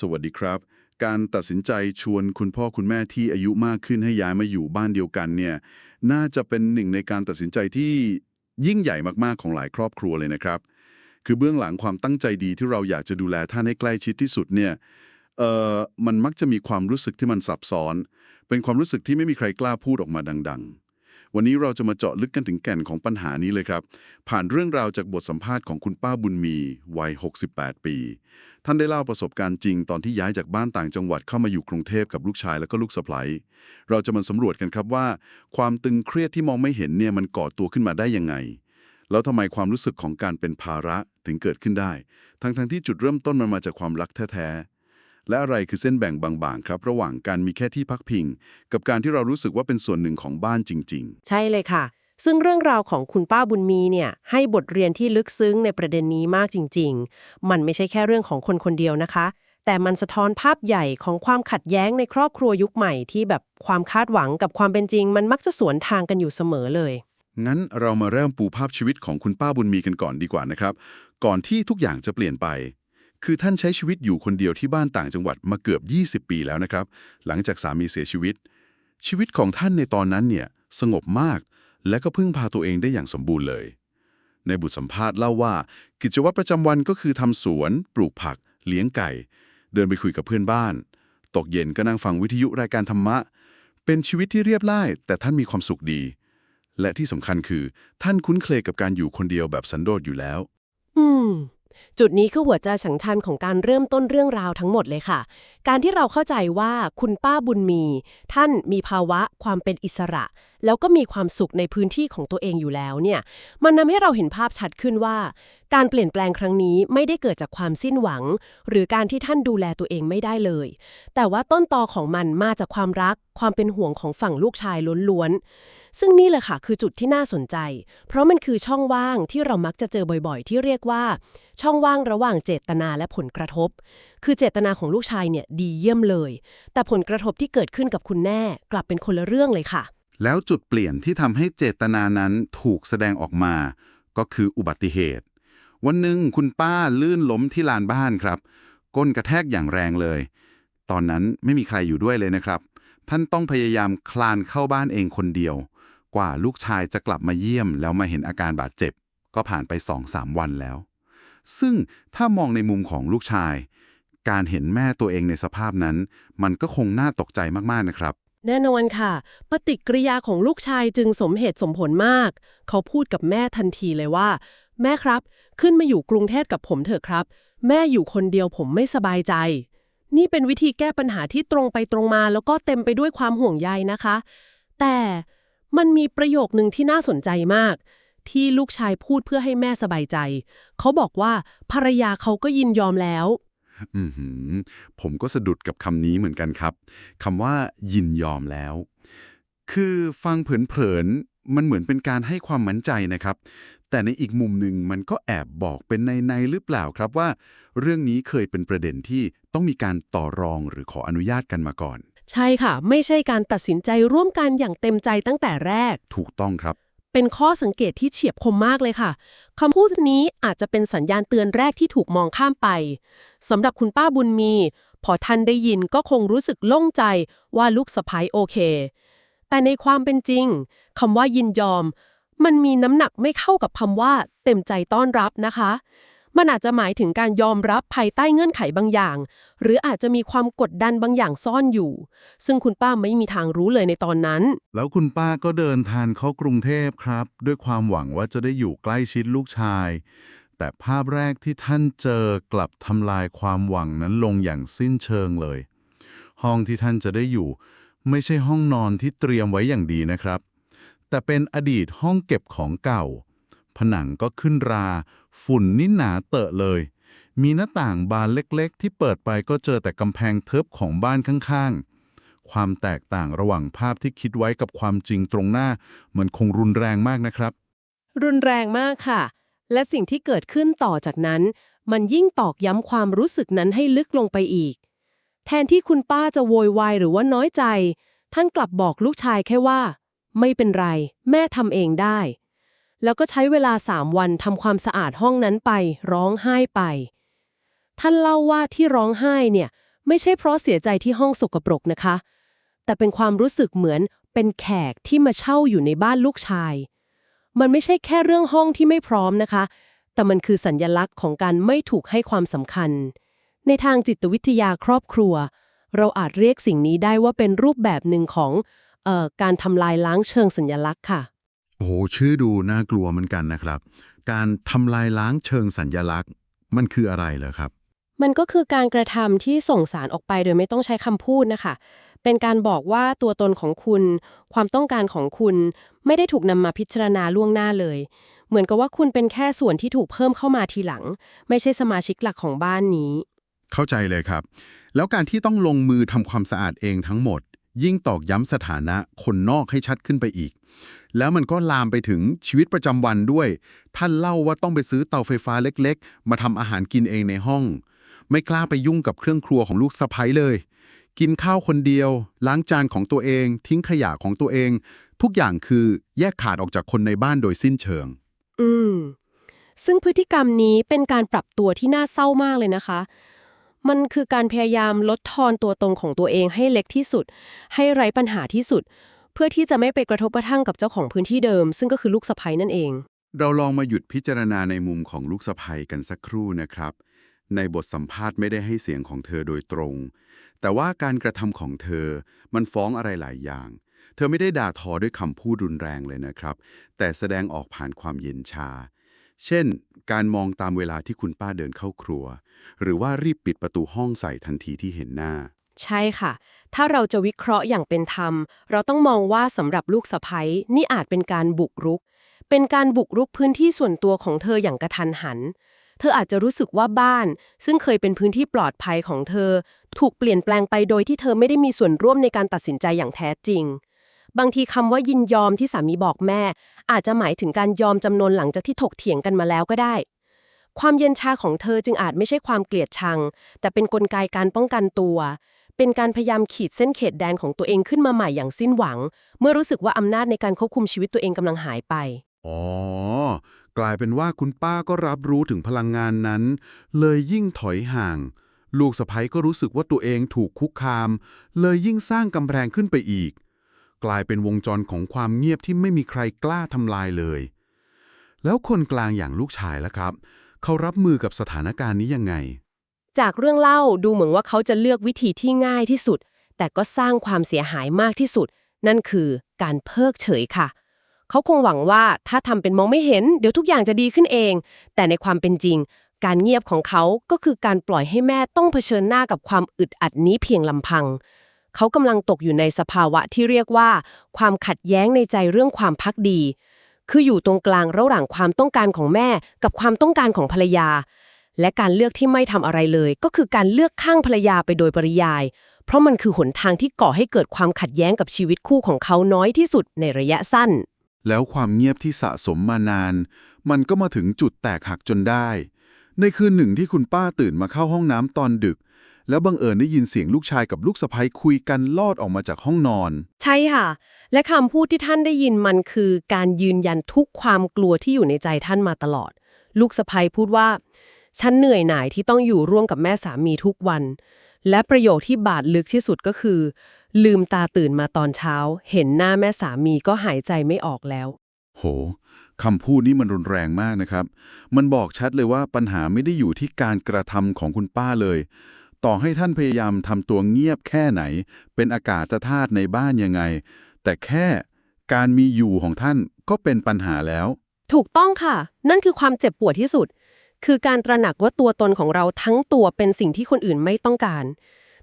สวัสดีครับ การตัดสินใจชวนคุณพ่อคุณแม่ที่อายุมากขึ้นให้ย้ายมาอยู่บ้านเดียวกันเนี่ยน่าจะเป็นหนึ่งในการตัดสินใจที่ยิ่งใหญ่มากๆของหลายครอบครัวเลยนะครับ คือเบื้องหลังความตั้งใจดีที่เราอยากจะดูแลท่านให้ใกล้ชิดที่สุดเนี่ยเออมันมักจะมีความรู้สึกที่มันซับซ้อน เป็นความรู้สึกที่ไม่มีใครกล้าพูดออกมาดัง ๆ วันนี้เราจะมาเจาะลึกกันถึงแก่นของปัญหานี้เลยครับ ผ่านเรื่องราวจากบทสัมภาษณ์ของคุณป้าบุญมี วัย 68 ปี ท่านได้เล่าประสบการณ์จริงตอนที่ย้ายจากบ้านต่างจังหวัดเข้ามาอยู่กรุงเทพกับลูกชายและก็ลูกสะใภ้เราจะมาสำรวจกันครับว่า ความตึงเครียดที่มองไม่เห็นเนี่ยมันก่อตัวขึ้นมาได้ยังไง แล้วทำไมความรู้สึกของการเป็นภาระถึงเกิดขึ้นได้ ทั้งๆที่จุดเริ่มต้นมันมาจากความรักแท้ๆ และอะไรคือเส้นแบ่งบางๆครับ ระหว่างการมีแค่ที่พักพิง กับการที่เรารู้สึกว่าเป็นส่วนหนึ่งของบ้านจริงใช่เลยค่ะ ซึ่งเรื่องราวของคุณป้าบุญมีเนี่ยให้บทเรียนที่ลึกซึ้งในประเด็นนี้มากจริง ๆ มันไม่ใช่แค่เรื่องของคนคนเดียวนะคะ แต่มันสะท้อนภาพใหญ่ของความขัดแย้งในครอบครัวยุคใหม่ที่แบบความคาดหวังกับความเป็นจริง มันมักจะสวนทางกันอยู่เสมอเลยๆงั้นเรามาเริ่มปูภาพชีวิตของคุณป้าบุญมีกันก่อนดีกว่านะครับ ก่อนที่ทุกอย่างจะเปลี่ยนไป คือท่านใช้ชีวิตอยู่คนเดียวที่บ้านต่างจังหวัดมาเกือบ 20 ปีแล้วนะครับ หลังจากสามีเสียชีวิต ชีวิตของท่านในตอนนั้นเนี่ยสงบมาก และก็พึ่งพาตัวเองได้อย่างสมบูรณ์เลย ในบทสัมภาษณ์เล่าว่า กิจวัตรประจำวันก็คือทำสวน ปลูกผัก เลี้ยงไก่ เดินไปคุยกับเพื่อนบ้าน ตกเย็นก็นั่งฟังวิทยุรายการธรรมะ เป็นชีวิตที่เรียบง่าย แต่ท่านมีความสุขดี และที่สำคัญคือ ท่านคุ้นเคยกับการอยู่คนเดียวแบบสันโดษอยู่แล้ว อืม จุดนี้คือหัวใจสำคัญของการเริ่มต้นเรื่องราวทั้งหมดเลยค่ะ การที่เราเข้าใจว่าคุณป้าบุญมี ท่านมีภาวะความเป็นอิสระ แล้วก็มีความสุขในพื้นที่ของตัวเองอยู่แล้วเนี่ย มันทำให้เราเห็นภาพชัดขึ้นว่า การเปลี่ยนแปลงครั้งนี้ไม่ได้เกิดจากความสิ้นหวัง หรือการที่ท่านดูแลตัวเองไม่ได้เลย แต่ว่าต้นตอของมันมาจากความรัก ความเป็นห่วงของฝั่งลูกชายล้วนๆซึ่งนี่แหละค่ะคือจุดที่น่าสนใจ เพราะมันคือช่องว่างที่เรามักจะเจอบ่อย ๆ ที่เรียกว่า ช่องว่างระหว่างเจตนาและผลกระทบ คือเจตนาของลูกชายเนี่ยดีเยี่ยมเลย แต่ผลกระทบที่เกิดขึ้นกับคุณแม่กลับเป็นคนละเรื่องเลยค่ะ แล้วจุดเปลี่ยนที่ทำให้เจตนานั้นถูกแสดงออกมา ก็คืออุบัติเหตุ วันหนึ่งคุณป้าลื่นล้มที่ลานบ้านครับ ก้นกระแทกอย่างแรงเลย ตอนนั้นไม่มีใครอยู่ด้วยเลยนะครับ ท่านต้องพยายามคลานเข้าบ้านเองคนเดียว กว่าลูกชายจะกลับมาเยี่ยมแล้วมาเห็นอาการบาดเจ็บ ก็ผ่านไปสองสามวันแล้ว ซึ่งถ้ามองในมุมของลูกชาย การเห็นแม่ตัวเองในสภาพนั้น มันก็คงน่าตกใจมากๆนะครับ แน่นอนค่ะ ปฏิกิริยาของลูกชายจึงสมเหตุสมผลมาก เขาพูดกับแม่ทันทีเลยว่า แม่ครับ ขึ้นมาอยู่กรุงเทพกับผมเถอะครับ แม่อยู่คนเดียวผมไม่สบายใจนี่เป็นวิธีแก้ปัญหาที่ตรงไปตรงมา แล้วก็เต็มไปด้วยความห่วงใยนะคะ แต่มันมีประโยคนึงที่น่าสนใจมาก ที่ลูกชายพูดเพื่อให้แม่สบายใจ เขาบอกว่าภรรยาเขาก็ยินยอมแล้ว อือหือผมก็สะดุดกับคำนี้เหมือนกันครับคำว่ายินยอมแล้ว คือฟังเผลอๆมันเหมือนเป็นการให้ความมั่นใจนะครับ แต่ในอีกมุมหนึ่งมันก็แอบบอกเป็นในๆหรือเปล่าครับว่า เรื่องนี้เคยเป็นประเด็นที่ต้องมีการต่อรองหรือขออนุญาตกันมาก่อน ใช่ค่ะ ไม่ใช่การตัดสินใจร่วมกันอย่างเต็มใจตั้งแต่แรก ถูกต้องครับ เป็นข้อสังเกตที่เฉียบคมมากเลยค่ะคำพูดนี้อาจจะเป็นสัญญาณเตือนแรกที่ถูกมองข้ามไปสำหรับคุณป้าบุญมี พอท่านได้ยินก็คงรู้สึกโล่งใจว่าลูกสะพ้ายโอเค แต่ในความเป็นจริงคำว่ายินยอม มันมีน้ำหนักไม่เข้ากับคำว่า เต็มใจต้อนรับนะคะ มันอาจจะหมายถึงการยอมรับภายใต้เงื่อนไขบางอย่าง หรืออาจจะมีความกดดันบางอย่างซ่อนอยู่ ซึ่งคุณป้าไม่มีทางรู้เลยในตอนนั้น แล้วคุณป้าก็เดินทานเข้ากรุงเทพครับ ด้วยความหวังว่าจะได้อยู่ใกล้ชิดลูกชาย แต่ภาพแรกที่ท่านเจอกลับทำลายความหวังนั้นลงอย่างสิ้นเชิงเลย ห้องที่ท่านจะได้อยู่ ไม่ใช่ห้องนอนที่เตรียมไว้อย่างดีนะครับ แต่เป็นอดีตห้องเก็บของเก่า ผนังก็ขึ้นรา ฝุ่นนี่หนาเตอะเลย มีหน้าต่างบานเล็กๆ ที่เปิดไปก็เจอแต่กำแพงทึบของบ้านข้างๆ ความแตกต่างระหว่างภาพที่คิดไว้กับความจริงตรงหน้า มันคงรุนแรงมากนะครับ รุนแรงมากค่ะ และสิ่งที่เกิดขึ้นต่อจากนั้น มันยิ่งตอกย้ำความรู้สึกนั้นให้ลึกลงไปอีก แทนที่คุณป้าจะโวยวายหรือว่าน้อยใจ ท่านกลับบอกลูกชายแค่ว่า ไม่เป็นไร แม่ทำเองได้ แล้วก็ใช้เวลาสามวันทำความสะอาดห้องนั้นไป ร้องไห้ไป ท่านเล่าว่าที่ร้องไห้เนี่ย ไม่ใช่เพราะเสียใจที่ห้องสกปรกนะคะ แต่เป็นความรู้สึกเหมือนเป็นแขกที่มาเช่าอยู่ในบ้านลูกชาย มันไม่ใช่แค่เรื่องห้องที่ไม่พร้อมนะคะ แต่มันคือสัญญลักษณ์ของการไม่ถูกให้ความสำคัญ ในทางจิตวิทยาครอบครัว เราอาจเรียกสิ่งนี้ได้ว่าเป็นรูปแบบหนึ่งของเอ่อการทำลายล้างเชิงสัญญลักษณ์ค่ะ โอ้โหชื่อดูน่ากลัวเหมือนกันนะครับ การทำลายล้างเชิงสัญญลักษณ์ มันคืออะไรเหรอครับ มันก็คือการกระทำที่ส่งสารออกไปโดยไม่ต้องใช้คำพูดนะคะ เป็นการบอกว่าตัวตนของคุณ ความต้องการของคุณไม่ได้ถูกนำมาพิจารณาล่วงหน้าเลย เหมือนกับว่าคุณเป็นแค่ส่วนที่ถูกเพิ่มเข้ามาทีหลัง ไม่ใช่สมาชิกหลักของบ้านนี้ เข้าใจเลยครับ แล้วการที่ต้องลงมือทำความสะอาดเองทั้งหมด ยิ่งตอกย้ำสถานะคนนอกให้ชัดขึ้นไปอีก แล้วมันก็ลามไปถึงชีวิตประจำวันด้วย ท่านเล่าว่าต้องไปซื้อเตาไฟฟ้าเล็กๆ มาทำอาหารกินเองในห้อง ไม่กล้าไปยุ่งกับเครื่องครัวของลูกสะใภ้เลย กินข้าวคนเดียว ล้างจานของตัวเอง ทิ้งขยะของตัวเอง ทุกอย่างคือแยกขาดออกจากคนในบ้านโดยสิ้นเชิง อืม ซึ่งพฤติกรรมนี้เป็นการปรับตัวที่น่าเศร้ามากเลยนะคะมันคือการพยายามลดทอนตัวตนของตัวเองให้เล็กที่สุด ให้ไร้ปัญหาที่สุด เพื่อที่จะไม่ไปกระทบกระทั่งกับเจ้าของพื้นที่เดิม ซึ่งก็คือลูกสะใภ้นั่นเอง เราลองมาหยุดพิจารณาในมุมของลูกสะใภ้กันสักครู่นะครับ ในบทสัมภาษณ์ไม่ได้ให้เสียงของเธอโดยตรง แต่ว่าการกระทำของเธอ มันฟ้องอะไรหลายอย่าง เธอไม่ได้ด่าทอด้วยคำพูดรุนแรงเลยนะครับ แต่แสดงออกผ่านความเย็นชา เช่น การมองตามเวลาที่คุณป้าเดินเข้าครัว หรือว่ารีบปิดประตูห้องใส่ทันทีที่เห็นหน้า ใช่ค่ะ ถ้าเราจะวิเคราะห์อย่างเป็นธรรม เราต้องมองว่าสำหรับลูกสะใภ้นี่อาจเป็นการบุกรุก เป็นการบุกรุกพื้นที่ส่วนตัวของเธออย่างกระทันหัน เธออาจจะรู้สึกว่าบ้าน ซึ่งเคยเป็นพื้นที่ปลอดภัยของเธอ ถูกเปลี่ยนแปลงไปโดยที่เธอไม่ได้มีส่วนร่วมในการตัดสินใจอย่างแท้จริง บางทีคำว่ายินยอมที่สามีบอกแม่ อาจจะหมายถึงการยอมจำนนหลังจากที่ถกเถียงกันมาแล้วก็ได้ความเย็นชาของเธอจึงอาจไม่ใช่ความเกลียดชัง แต่เป็นนกลไกการป้องกันตัว เป็นการพยายามขีดเส้นเขตแดนของตัวเองขึ้นมาใหม่อย่างสิ้นหวัง เมื่อรู้สึกว่าอำนาจในการควบคุมชีวิตตัวเองกำลังหายไป อ๋อ กลายเป็นว่าคุณป้าก็รับรู้ถึงพลังงานนั้น เลยยิ่งถอยห่าง ลูกสะใภ้ก็รู้สึกว่าตัวเองถูกคุกคาม เลยยิ่งสร้างกำแพงขึ้นไปอีก กลายเป็นวงจรของความเงียบที่ไม่มีใครกล้าทำลายเลย แล้วคนกลางอย่างลูกชายล่ะครับ เขารับมือกับสถานการณ์นี้ยังไง จากเรื่องเล่าดูเหมือนว่าเขาจะเลือกวิธีที่ง่ายที่สุด แต่ก็สร้างความเสียหายมากที่สุด นั่นคือการเพิกเฉยค่ะ เขาคงหวังว่าถ้าทำเป็นมองไม่เห็น เดี๋ยวทุกอย่างจะดีขึ้นเอง แต่ในความเป็นจริง การเงียบของเขาก็คือการปล่อยให้แม่ต้องเผชิญหน้ากับความอึดอัดนี้เพียงลำพัง เขากำลังตกอยู่ในสภาวะที่เรียกว่า ความขัดแย้งในใจเรื่องความพักดี คืออยู่ตรงกลางระหว่างความต้องการของแม่ กับความต้องการของภรรยา และการเลือกที่ไม่ทำอะไรเลย ก็คือการเลือกข้างภรรยาไปโดยปริยาย เพราะมันคือหนทางที่ก่อให้เกิดความขัดแย้งกับชีวิตคู่ของเขาน้อยที่สุดในระยะสั้น แล้วความเงียบที่สะสมมานาน มันก็มาถึงจุดแตกหักจนได้ ในคืนหนึ่งที่คุณป้าตื่นมาเข้าห้องน้ำตอนดึก แล้วบังเอิญได้ยินเสียงลูกชายกับลูกสะใภ้คุยกันลอดออกมาจากห้องนอน ใช่ค่ะ และคำพูดที่ท่านได้ยินมันคือการยืนยันทุกความกลัวที่อยู่ในใจท่านมาตลอด ลูกสะใภ้พูดว่า ฉันเหนื่อยหน่ายที่ต้องอยู่ร่วมกับแม่สามีทุกวัน และประโยคที่บาดลึกที่สุดก็คือ ลืมตาตื่นมาตอนเช้า เห็นหน้าแม่สามีก็หายใจไม่ออกแล้ว โหคำพูดนี้มันรุนแรงมากนะครับ มันบอกชัดเลยว่าปัญหาไม่ได้อยู่ที่การกระทำของคุณป้าเลย ต่อให้ท่านพยายามทำตัวเงียบแค่ไหน เป็นอากาศธาตุในบ้านยังไง แต่แค่การมีอยู่ของท่านก็เป็นปัญหาแล้ว ถูกต้องค่ะ นั่นคือความเจ็บปวดที่สุด คือการตระหนักว่าตัวตนของเราทั้งตัวเป็นสิ่งที่คนอื่นไม่ต้องการ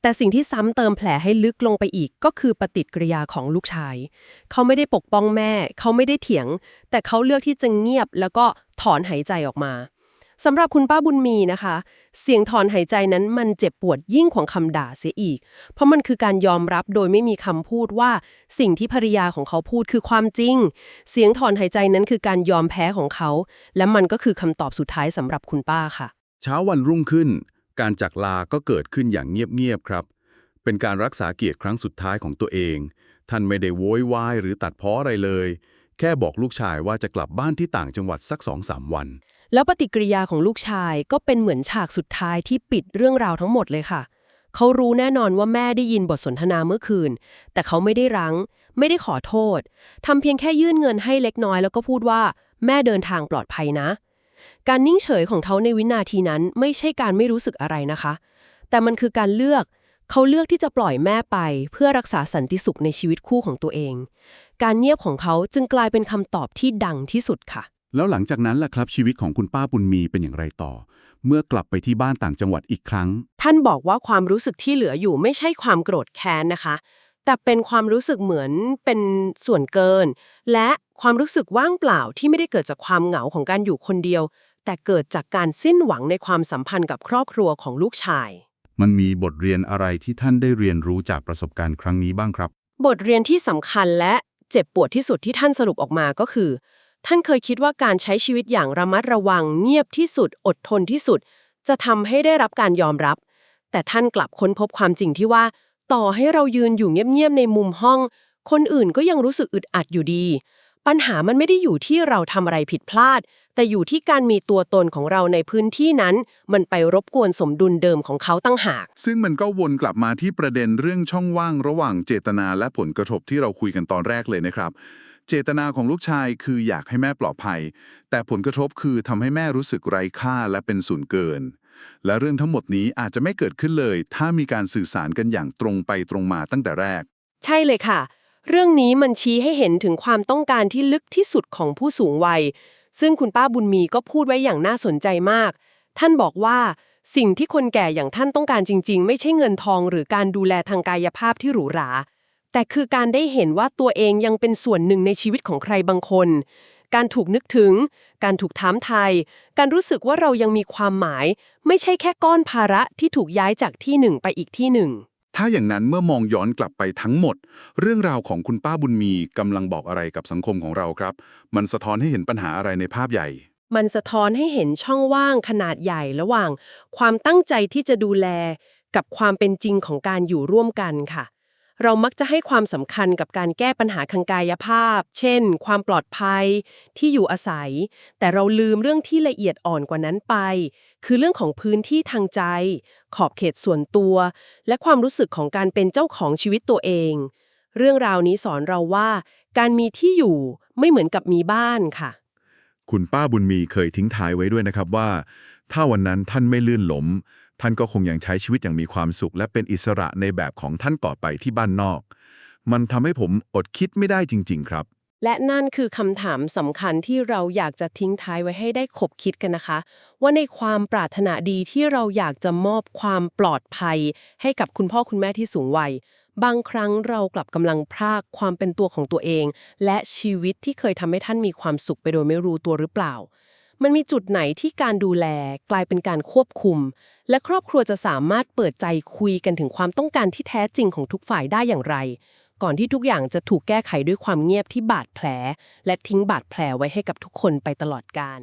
แต่สิ่งที่ซ้ำเติมแผลให้ลึกลงไปอีกก็คือปฏิกิริยาของลูกชาย เขาไม่ได้ปกป้องแม่ เขาไม่ได้เถียง แต่เขาเลือกที่จะเงียบแล้วก็ถอนหายใจออกมา สำหรับคุณป้าบุญมีนะคะ เสียงถอนหายใจนั้นมันเจ็บปวดยิ่งกว่าคำด่าเสียอีก เพราะมันคือการยอมรับโดยไม่มีคำพูดว่า สิ่งที่ภรรยาของเขาพูดคือความจริง เสียงถอนหายใจนั้นคือการยอมแพ้ของเขา และมันก็คือคำตอบสุดท้ายสำหรับคุณป้าค่ะ เช้าวันรุ่งขึ้น การจักลาก็เกิดขึ้นอย่างเงียบๆครับ เป็นการรักษาเกียรติครั้งสุดท้ายของตัวเอง ท่านไม่ได้โวยวายหรือตัดพ้ออะไรเลย แค่บอกลูกชายว่าจะกลับบ้านที่ต่างจังหวัดสักสองสามวัน แล้วปฏิกิริยาของลูกชายก็เป็นเหมือนฉากสุดท้ายที่ปิดเรื่องราวทั้งหมดเลยค่ะ เขารู้แน่นอนว่าแม่ได้ยินบทสนทนาเมื่อคืน แต่เขาไม่ได้รั้ง ไม่ได้ขอโทษทำเพียงแค่ยื่นเงินให้เล็กน้อยแล้วก็พูดว่า แม่เดินทางปลอดภัยนะ การนิ่งเฉยของเขาในวินาทีนั้นไม่ใช่การไม่รู้สึกอะไรนะคะ แต่มันคือการเลือกเขาเลือกที่จะปล่อยแม่ไปเพื่อรักษาสันติสุขในชีวิตคู่ของตัวเอง การเงียบของเขาจึงกลายเป็นคำตอบที่ดังที่สุดค่ะ แล้วหลังจากนั้นล่ะครับชีวิตของคุณป้าบุญมีเป็นอย่างไรต่อ เมื่อกลับไปที่บ้านต่างจังหวัดอีกครั้ง ท่านบอกว่าความรู้สึกที่เหลืออยู่ไม่ใช่ความโกรธแค้นนะคะ แต่เป็นความรู้สึกเหมือนเป็นส่วนเกิน และความรู้สึกว่างเปล่าที่ไม่ได้เกิดจากความเหงาของการอยู่คนเดียว แต่เกิดจากการสิ้นหวังในความสัมพันธ์กับครอบครัวของลูกชาย มันมีบทเรียนอะไรที่ท่านได้เรียนรู้จากประสบการณ์ครั้งนี้บ้างครับ บทเรียนที่สำคัญและเจ็บปวดที่สุดที่ท่านสรุปออกมาก็คือ ท่านเคยคิดว่าการใช้ชีวิตอย่างระมัดระวังเงียบที่สุด อดทนที่สุด จะทำให้ได้รับการยอมรับ แต่ท่านกลับค้นพบความจริงที่ว่า ต่อให้เรายืนอยู่เงียบๆในมุมห้อง คนอื่นก็ยังรู้สึกอึดอัดอยู่ดี ปัญหามันไม่ได้อยู่ที่เราทำอะไรผิดพลาด แต่อยู่ที่การมีตัวตนของเราในพื้นที่นั้น มันไปรบกวนสมดุลเดิมของเขาตั้งหาก ซึ่งมันก็วนกลับมาที่ประเด็นเรื่องช่องว่างระหว่างเจตนาและผลกระทบที่เราคุยกันตอนแรกเลยนะครับ เจตนาของลูกชายคืออยากให้แม่ปลอดภัย แต่ผลกระทบคือทำให้แม่รู้สึกไร้ค่าและเป็นศูนย์เกิน และเรื่องทั้งหมดนี้อาจจะไม่เกิดขึ้นเลย ถ้ามีการสื่อสารกันอย่างตรงไปตรงมาตั้งแต่แรก ใช่เลยค่ะ เรื่องนี้มันชี้ให้เห็นถึงความต้องการที่ลึกที่สุดของผู้สูงวัย ซึ่งคุณป้าบุญมีก็พูดไว้อย่างน่าสนใจมาก ท่านบอกว่าสิ่งที่คนแก่อย่างท่านต้องการจริง ๆ ไม่ใช่เงินทองหรือการดูแลทางกายภาพที่หรูหรา แต่คือการได้เห็นว่าตัวเองยังเป็นส่วนหนึ่งในชีวิตของใครบางคน การถูกนึกถึง การถูกถามไทย การรู้สึกว่าเรายังมีความหมาย ไม่ใช่แค่ก้อนภาระที่ถูกย้ายจากที่หนึ่งไปอีกที่หนึ่ง ถ้าอย่างนั้นเมื่อมองย้อนกลับไปทั้งหมด เรื่องราวของคุณป้าบุญมีกำลังบอกอะไรกับสังคมของเราครับ มันสะท้อนให้เห็นปัญหาอะไรในภาพใหญ่มันสะท้อนให้เห็นช่องว่างขนาดใหญ่ระหว่าง ความตั้งใจที่จะดูแล กับความเป็นจริงของการอยู่ร่วมกันค่ะ เรามักจะให้ความสำคัญกับการแก้ปัญหาทางกายภาพ เช่น ความปลอดภัย ที่อยู่อาศัย แต่เราลืมเรื่องที่ละเอียดอ่อนกว่านั้นไป คือเรื่องของพื้นที่ทางใจ ขอบเขตส่วนตัว และความรู้สึกของการเป็นเจ้าของชีวิตตัวเอง เรื่องราวนี้สอนเราว่า การมีที่อยู่ไม่เหมือนกับมีบ้านค่ะ คุณป้าบุญมีเคยทิ้งท้ายไว้ด้วยนะครับว่า ถ้าวันนั้นท่านไม่ลื่นหลม ท่านก็คงยังใช้ชีวิตอย่างมีความสุข และเป็นอิสระในแบบของท่านต่อไปที่บ้านนอก มันทำให้ผมอดคิดไม่ได้จริง ๆ ครับ และนั่นคือคำถามสำคัญที่เราอยากจะทิ้งท้ายไว้ให้ได้ขบคิดกันนะคะ ว่าในความปรารถนาดีที่เราอยากจะมอบความปลอดภัย ให้กับคุณพ่อคุณแม่ที่สูงวัยบางครั้งเรากลับกำลังพรากความเป็นตัวของตัวเอง และชีวิตที่เคยทำให้ท่านมีความสุขไปโดยไม่รู้ตัวหรือเปล่า มันมีจุดไหนที่การดูแลกลายเป็นการควบคุม และครอบครัวจะสามารถเปิดใจคุยกันถึงความต้องการที่แท้จริงของทุกฝ่ายได้อย่างไร ก่อนที่ทุกอย่างจะถูกแก้ไขด้วยความเงียบที่บาดแผล และทิ้งบาดแผลไว้ให้กับทุกคนไปตลอดกาล